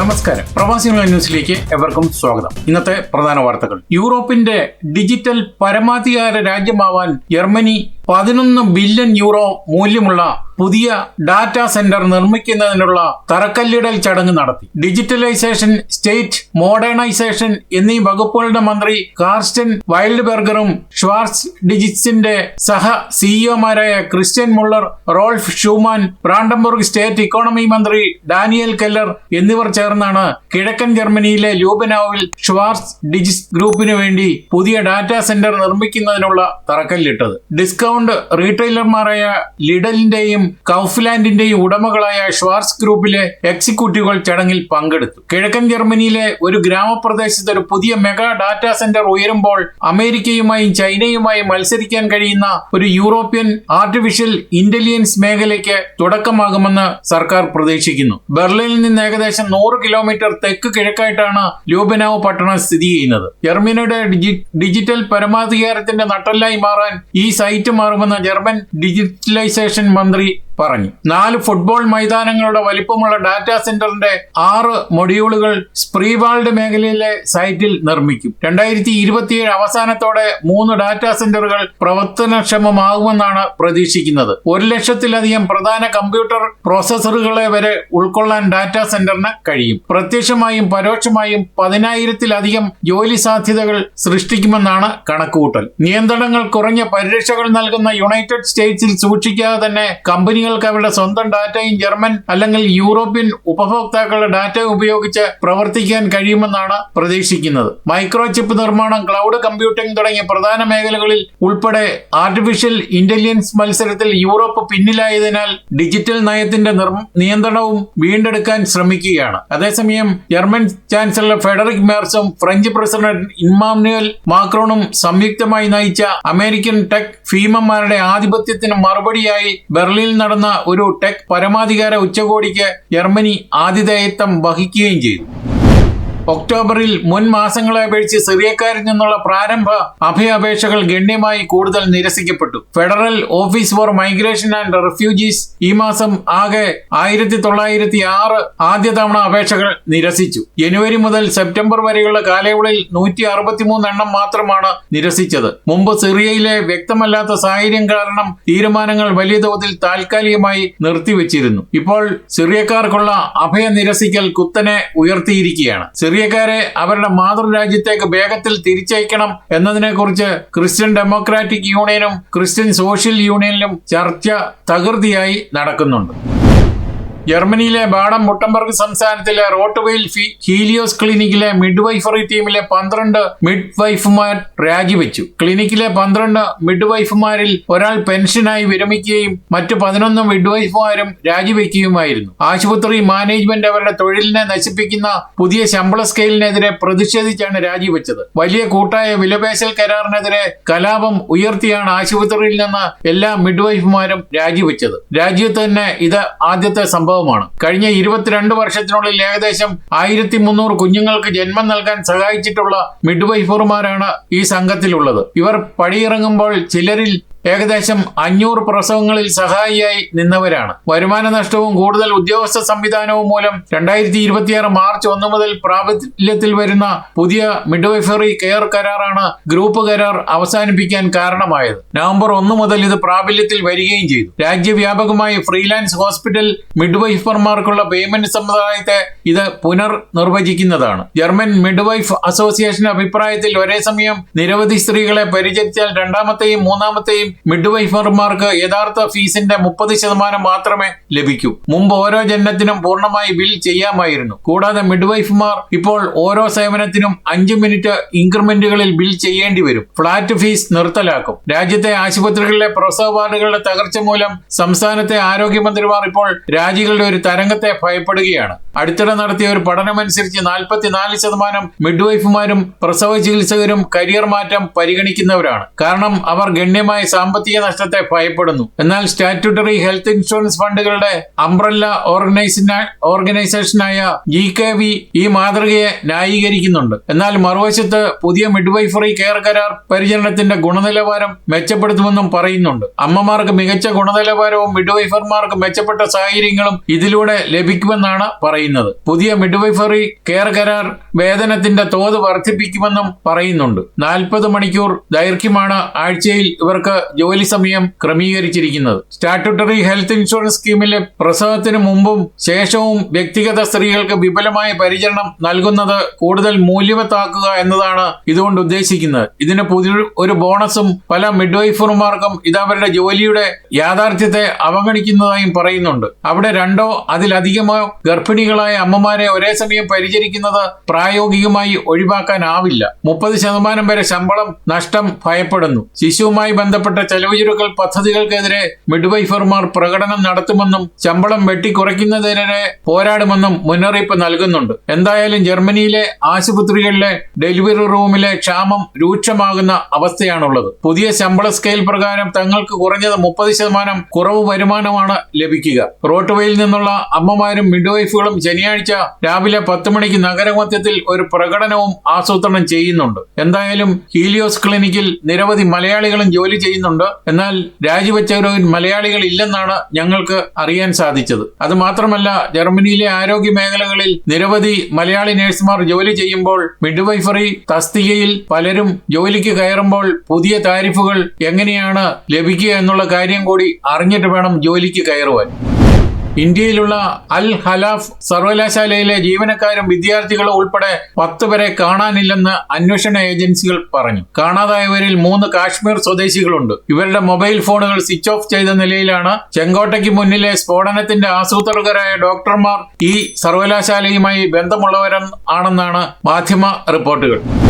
നമസ്കാരം. പ്രവാസി ന്യൂസിലേക്ക് എവർക്കും സ്വാഗതം. ഇന്നത്തെ പ്രധാന വാർത്തകൾ. യൂറോപ്പിന്റെ ഡിജിറ്റൽ പരമാധികാര രാജ്യമാവാൻ ജർമ്മനി പതിനൊന്ന് ബില്യൺ യൂറോ മൂല്യമുള്ള പുതിയ ഡാറ്റാ സെന്റർ നിർമ്മിക്കുന്നതിനുള്ള തറക്കല്ലിടൽ ചടങ്ങ് നടത്തി. ഡിജിറ്റലൈസേഷൻ സ്റ്റേറ്റ് മോഡേണൈസേഷൻ എന്നീ വകുപ്പുകളുടെ മന്ത്രി കാർസ്റ്റൻ വൈൽഡ്ബെർഗറും ഷ്വാർസ് ഡിജിറ്റ്സിന്റെ സഹ സിഇഒമാരായ Christian Müller Rolf Schumann Brandenburg state economy മന്ത്രി ഡാനിയൽ കെല്ലർ എന്നിവർ ചേർന്നാണ് കിഴക്കൻ ജർമ്മനിയിലെ ലൂബനാവിൽ ഷ്വാർസ് ഡിജിറ്റ് ഗ്രൂപ്പിനു വേണ്ടി പുതിയ ഡാറ്റാ സെന്റർ നിർമ്മിക്കുന്നതിനുള്ള തറക്കല്ലിട്ടത്. ഡിസ്കൗണ്ട് റീറ്റെയിലർമാരായ ലിഡലിന്റെയും കൗഫ്ലാൻഡിന്റെയും ഉടമകളായ ഷ്വാർസ് ഗ്രൂപ്പിലെ എക്സിക്യൂട്ടീവുകൾ ചടങ്ങിൽ പങ്കെടുത്തു. കിഴക്കൻ ജർമ്മനിയിലെ ഒരു ഗ്രാമപ്രദേശത്ത് ഒരു പുതിയ മെഗാ ഡാറ്റാ സെന്റർ ഉയരുമ്പോൾ അമേരിക്കയുമായും ചൈനയുമായും മത്സരിക്കാൻ കഴിയുന്ന ഒരു യൂറോപ്യൻ ആർട്ടിഫിഷ്യൽ ഇന്റലിജൻസ് മേഖലയ്ക്ക് തുടക്കമാകുമെന്ന് സർക്കാർ പ്രതീക്ഷിക്കുന്നു. ബെർലിനിൽ നിന്ന് ഏകദേശം നൂറ് കിലോമീറ്റർ തെക്ക് കിഴക്കായിട്ടാണ് ലൂബനാവ് പട്ടണം സ്ഥിതി ചെയ്യുന്നത്. ജർമ്മനിയുടെ ഡിജിറ്റൽ പരമാധികാരത്തിന്റെ നട്ടല്ലായി മാറാൻ ഈ സൈറ്റ് മാറുമെന്ന് ജർമ്മൻ ഡിജിറ്റലൈസേഷൻ മന്ത്രി പറഞ്ഞു. നാല് ഫുട്ബോൾ മൈതാനങ്ങളുടെ വലിപ്പമുള്ള ഡാറ്റാ സെന്ററിന്റെ ആറ് മൊഡ്യൂളുകൾ സ്പ്രീവാൾഡ് മേഖലയിലെ സൈറ്റിൽ നിർമ്മിക്കും. രണ്ടായിരത്തി ഇരുപത്തിയേഴ് അവസാനത്തോടെ മൂന്ന് ഡാറ്റാ സെന്ററുകൾ പ്രവർത്തനക്ഷമമാകുമെന്നാണ് പ്രതീക്ഷിക്കുന്നത്. ഒരു ലക്ഷത്തിലധികം പ്രധാന കമ്പ്യൂട്ടർ പ്രോസസ്സറുകളെ വരെ ഉൾക്കൊള്ളാൻ ഡാറ്റാ സെന്ററിന് കഴിയും. പ്രത്യക്ഷമായും പരോക്ഷമായും പതിനായിരത്തിലധികം ജോലി സാധ്യതകൾ സൃഷ്ടിക്കുമെന്നാണ് കണക്കുകൂട്ടൽ. നിയന്ത്രണങ്ങൾ കുറഞ്ഞ പരിരക്ഷകൾ നൽകുന്ന യുണൈറ്റഡ് സ്റ്റേറ്റ്സിൽ സൂക്ഷിക്കാതെ തന്നെ കമ്പനികൾക്ക് അവരുടെ സ്വന്തം ഡാറ്റയും ജർമ്മൻ അല്ലെങ്കിൽ യൂറോപ്യൻ ഉപഭോക്താക്കളുടെ ഡാറ്റ ഉപയോഗിച്ച് പ്രവർത്തിക്കാൻ കഴിയുമെന്നാണ് പ്രതീക്ഷിക്കുന്നത്. മൈക്രോ ചിപ്പ് നിർമ്മാണം ക്ലൗഡ് കമ്പ്യൂട്ടിംഗ് തുടങ്ങിയ പ്രധാന മേഖലകളിൽ ഉൾപ്പെടെ ആർട്ടിഫിഷ്യൽ ഇന്റലിജൻസ് മത്സരത്തിൽ യൂറോപ്പ് പിന്നിലായതിനാൽ ഡിജിറ്റൽ നയത്തിന്റെ നിയന്ത്രണവും വീണ്ടെടുക്കാൻ ശ്രമിക്കുകയാണ്. അതേസമയം ജർമ്മൻ ചാൻസലർ ഫെഡറിക് മേർസും ഫ്രഞ്ച് പ്രസിഡന്റ് ഇമ്മാനുവൽ മാക്രോണും സംയുക്തമായി നയിച്ച അമേരിക്കൻ ടെക് ഭീമന്മാരുടെ ആധിപത്യത്തിന് മറുപടിയായി ബെർലിനിൽ നടന്ന ഒരു ടെക് പരമാധികാര ഉച്ചകോടിക്ക് ജർമ്മനി ആതിഥേയത്വം വഹിക്കുകയും ചെയ്തു. ഒക്ടോബറിൽ മുൻ മാസങ്ങളെ അപേക്ഷിച്ച് സിറിയക്കാരിൽ നിന്നുള്ള പ്രാരംഭ അഭയാപേക്ഷകൾ ഗണ്യമായി കൂടുതൽ നിരസിക്കപ്പെട്ടു. Federal office for migration and refugees ഈ മാസം ആകെ ആയിരത്തി തൊള്ളായിരത്തി ആറ് ആദ്യ തവണ അപേക്ഷകൾ നിരസിച്ചു. ജനുവരി മുതൽ സെപ്റ്റംബർ വരെയുള്ള കാലയളവിൽ നൂറ്റി അറുപത്തിമൂന്ന് എണ്ണം മാത്രമാണ് നിരസിച്ചത്. മുമ്പ് സിറിയയിലെ വ്യക്തമല്ലാത്ത സാഹചര്യം കാരണം തീരുമാനങ്ങൾ വലിയ തോതിൽ താൽക്കാലികമായി നിർത്തിവെച്ചിരുന്നു. ഇപ്പോൾ സിറിയക്കാർക്കുള്ള അഭയ നിരസിക്കൽ കുത്തനെ ഉയർത്തിയിരിക്കുകയാണ്. സിറിയക്കാരെ അവരുടെ മാതൃരാജ്യത്തേക്ക് വേഗത്തിൽ തിരിച്ചയക്കണം എന്നതിനെക്കുറിച്ച് ക്രിസ്ത്യൻ ഡെമോക്രാറ്റിക് യൂണിയനും ക്രിസ്ത്യൻ സോഷ്യൽ യൂണിയനിലും ചർച്ച തകൃതിയായി നടക്കുന്നുണ്ട്. ജർമ്മനിയിലെ ബാഡം മുട്ടംബർഗ് സംസ്ഥാനത്തിലെ റോട്ട്വെയിൽ ഹീലിയോസ് ക്ലിനിക്കിലെ മിഡ് വൈഫറി ടീമിലെ പന്ത്രണ്ട് മിഡ് വൈഫുമാർ രാജിവെച്ചു. ക്ലിനിക്കിലെ പന്ത്രണ്ട് മിഡ് വൈഫുമാരിൽ ഒരാൾ പെൻഷനായി വിരമിക്കുകയും മറ്റു പതിനൊന്ന് മിഡ് വൈഫുമാരും രാജിവെക്കുകയുമായിരുന്നു. ആശുപത്രി മാനേജ്മെന്റ് അവരുടെ തൊഴിലിനെ നശിപ്പിക്കുന്ന പുതിയ ശമ്പള സ്കെയിലിനെതിരെ പ്രതിഷേധിച്ചാണ് രാജിവെച്ചത്. വലിയ കൂട്ടായ വിലപേശൽ കരാറിനെതിരെ കലാപം ഉയർത്തിയാണ് ആശുപത്രിയിൽ നിന്ന് എല്ലാ മിഡ് വൈഫുമാരും രാജിവെച്ചത്. രാജ്യത്ത് തന്നെ ഇത് ആദ്യത്തെ സംഭവമാണ് കഴിഞ്ഞ ഇരുപത്തിരണ്ട് വർഷത്തിനുള്ളിൽ ഏകദേശം ആയിരത്തി മുന്നൂറ് കുഞ്ഞുങ്ങൾക്ക് ജന്മം നൽകാൻ സഹായിച്ചിട്ടുള്ള മിഡ്വൈഫർമാരാണ് ഈ സംഘത്തിലുള്ളത്. ഇവർ പടിയിറങ്ങുമ്പോൾ ചിലരിൽ ഏകദേശം അഞ്ഞൂറ് പ്രസവങ്ങളിൽ സഹായിയായി നിന്നവരാണ്. വരുമാന നഷ്ടവും കൂടുതൽ ഉദ്യോഗസ്ഥ സംവിധാനവും മൂലം രണ്ടായിരത്തി ഇരുപത്തിയാറ് മാർച്ച് ഒന്ന് മുതൽ പ്രാബല്യത്തിൽ വരുന്ന പുതിയ മിഡ്വൈഫറി കെയർ കരാറാണ് ഗ്രൂപ്പ് കരാർ അവസാനിപ്പിക്കാൻ കാരണമായത്. നവംബർ ഒന്ന് മുതൽ ഇത് പ്രാബല്യത്തിൽ വരികയും ചെയ്തു. രാജ്യവ്യാപകമായി ഫ്രീലാൻസ് ഹോസ്പിറ്റൽ മിഡ്വൈഫർമാർക്കുള്ള പേയ്മെന്റ് സമ്പ്രദായത്തെ ഇത് പുനർ നിർവചിക്കുന്നതാണ് ജർമ്മൻ മിഡ്വൈഫ് അസോസിയേഷൻ അഭിപ്രായത്തിൽ ഒരേ സമയം നിരവധി സ്ത്രീകളെ പരിചരിച്ചാൽ രണ്ടാമത്തെയും മൂന്നാമത്തെയും മിഡ്വൈഫർമാർക്ക് യഥാർത്ഥ ഫീസിന്റെ മുപ്പത് ശതമാനം മാത്രമേ ലഭിക്കൂ. മുമ്പ് ഓരോ ജനനത്തിനും പൂർണമായി ബിൽ ചെയ്യാമായിരുന്നു. കൂടാതെ മിഡ്വൈഫ്മാർ ഇപ്പോൾ ഓരോ സേവനത്തിനും അഞ്ച് മിനിറ്റ് ഇൻക്രിമെന്റുകളിൽ ബിൽ ചെയ്യേണ്ടി വരും. ഫ്ളാറ്റ് ഫീസ് നിർത്തലാക്കും. രാജ്യത്തെ ആശുപത്രികളിലെ പ്രസവ വാർഡുകളുടെ തകർച്ച മൂലം സംസ്ഥാനത്തെ ആരോഗ്യമന്ത്രിമാർ ഇപ്പോൾ രാജികളുടെ ഒരു തരംഗത്തെ ഭയപ്പെടുകയാണ്. അടുത്തിടെ നടത്തിയ ഒരു പഠനമനുസരിച്ച് നാൽപ്പത്തിനാല് ശതമാനം മിഡ്വൈഫുമാരും പ്രസവ ചികിത്സകരും കരിയർ മാറ്റം പരിഗണിക്കുന്നവരാണ്. കാരണം അവർ ഗണ്യമായ സാമ്പത്തിക നഷ്ടത്തെ ഭയപ്പെടുന്നു. എന്നാൽ സ്റ്റാറ്റ്യൂട്ടറി ഹെൽത്ത് ഇൻഷുറൻസ് ഫണ്ടുകളുടെ അംബ്രല്ല ഓർഗനൈസേഷനായ ജി കെ വി ഈ മാതൃകയെ ന്യായീകരിക്കുന്നുണ്ട്. എന്നാൽ മറുവശത്ത് പുതിയ മിഡ്വൈഫറി കെയർ കരാർ പരിചരണത്തിന്റെ ഗുണനിലവാരം മെച്ചപ്പെടുത്തുമെന്നും പറയുന്നുണ്ട്. അമ്മമാർക്ക് മികച്ച ഗുണനിലവാരവും മിഡ്വൈഫർമാർക്ക് മെച്ചപ്പെട്ട സാഹചര്യങ്ങളും ഇതിലൂടെ ലഭിക്കുമെന്നാണ് പറയുന്നത്. പുതിയ മിഡ്വൈഫറി കെയർ കരാർ വേതനത്തിന്റെ തോത് വർദ്ധിപ്പിക്കുമെന്നും പറയുന്നുണ്ട്. നാൽപ്പത് മണിക്കൂർ ദൈർഘ്യമാണ് ആഴ്ചയിൽ ഇവർക്ക് ജോലി സമയം ക്രമീകരിച്ചിരിക്കുന്നത്. സ്റ്റാറ്റുട്ടറി ഹെൽത്ത് ഇൻഷുറൻസ് സ്കീമിലെ പ്രസവത്തിന് മുമ്പും ശേഷവും വ്യക്തിഗത സ്ത്രീകൾക്ക് വിപുലമായ പരിചരണം നൽകുന്നത് കൂടുതൽ മൂല്യവത്താക്കുക എന്നതാണ് ഇതുകൊണ്ട് ഉദ്ദേശിക്കുന്നത്. ഇതിന് പുതിയ ഒരു ബോണസും പല മിഡ്വൈഫർമാർക്കും ഇത് അവരുടെ ജോലിയുടെ യാഥാർത്ഥ്യത്തെ അവഗണിക്കുന്നതായും പറയുന്നുണ്ട്. അവിടെ രണ്ടോ അതിലധികമോ ഗർഭിണികളായ അമ്മമാരെ ഒരേ സമയം പരിചരിക്കുന്നത് പ്രായോഗികമായി ഒഴിവാക്കാനാവില്ല. മുപ്പത് ശതമാനം വരെ ശമ്പളം നഷ്ടം ഭയപ്പെടുന്നു. ശിശുവുമായി ബന്ധപ്പെട്ട ചെലവ് ചുരുക്കൽ പദ്ധതികൾക്കെതിരെ മിഡ്വൈഫർമാർ പ്രകടനം നടത്തുമെന്നും ശമ്പളം വെട്ടിക്കുറയ്ക്കുന്നതിനെതിരെ പോരാടുമെന്നും മുന്നറിയിപ്പ് നൽകുന്നുണ്ട്. എന്തായാലും ജർമ്മനിയിലെ ആശുപത്രികളിലെ ഡെലിവറി റൂമിലെ ക്ഷാമം രൂക്ഷമാകുന്ന അവസ്ഥയാണുള്ളത്. പുതിയ ശമ്പള സ്കെയിൽ പ്രകാരം തങ്ങൾക്ക് കുറഞ്ഞത് മുപ്പത് ശതമാനം കുറവ് വരുമാനമാണ് ലഭിക്കുക. റോട്ട്വേയിൽ നിന്നുള്ള അമ്മമാരും മിഡ്വൈഫുകളും ശനിയാഴ്ച രാവിലെ പത്ത് മണിക്ക് നഗരമധ്യത്തിൽ ഒരു പ്രകടനവും ആസൂത്രണം ചെയ്യുന്നുണ്ട്. എന്തായാലും ഹീലിയോസ് ക്ലിനിക്കിൽ നിരവധി മലയാളികളും ജോലി ചെയ്യുന്നുണ്ട്. എന്നാൽ രാജിവെച്ചവരിൽ മലയാളികൾ ഇല്ലെന്നാണ് ഞങ്ങൾക്ക് അറിയാൻ സാധിച്ചത്. അത് മാത്രമല്ല ജർമ്മനിയിലെ ആരോഗ്യ മേഖലകളിൽ നിരവധി മലയാളി നഴ്സുമാർ ജോലി ചെയ്യുമ്പോൾ മിഡ്വൈഫറി തസ്തികയിൽ പലരും ജോലിക്ക് കയറുമ്പോൾ പുതിയ താരിഫുകൾ എങ്ങനെയാണ് ലഭിക്കുക എന്നുള്ള കാര്യം കൂടി അറിഞ്ഞിട്ട് വേണം ജോലിക്ക് കയറുവാൻ. ഇന്ത്യയിലുള്ള അൽ ഹലാഫ് സർവകലാശാലയിലെ ജീവനക്കാരും വിദ്യാർത്ഥികളും ഉൾപ്പെടെ പത്ത് പേരെ കാണാനില്ലെന്ന് അന്വേഷണ ഏജൻസികൾ പറഞ്ഞു. കാണാതായവരിൽ മൂന്ന് കാശ്മീർ സ്വദേശികളുണ്ട്. ഇവരുടെ മൊബൈൽ ഫോണുകൾ സ്വിച്ച് ഓഫ് ചെയ്ത നിലയിലാണ് ചെങ്കോട്ടയ്ക്ക് മുന്നിലെ സ്ഫോടനത്തിന്റെ ആസൂത്രകരായ ഡോക്ടർമാർ ഈ സർവകലാശാലയുമായി ബന്ധമുള്ളവരാണെന്നാണ് മാധ്യമ റിപ്പോർട്ടുകൾ.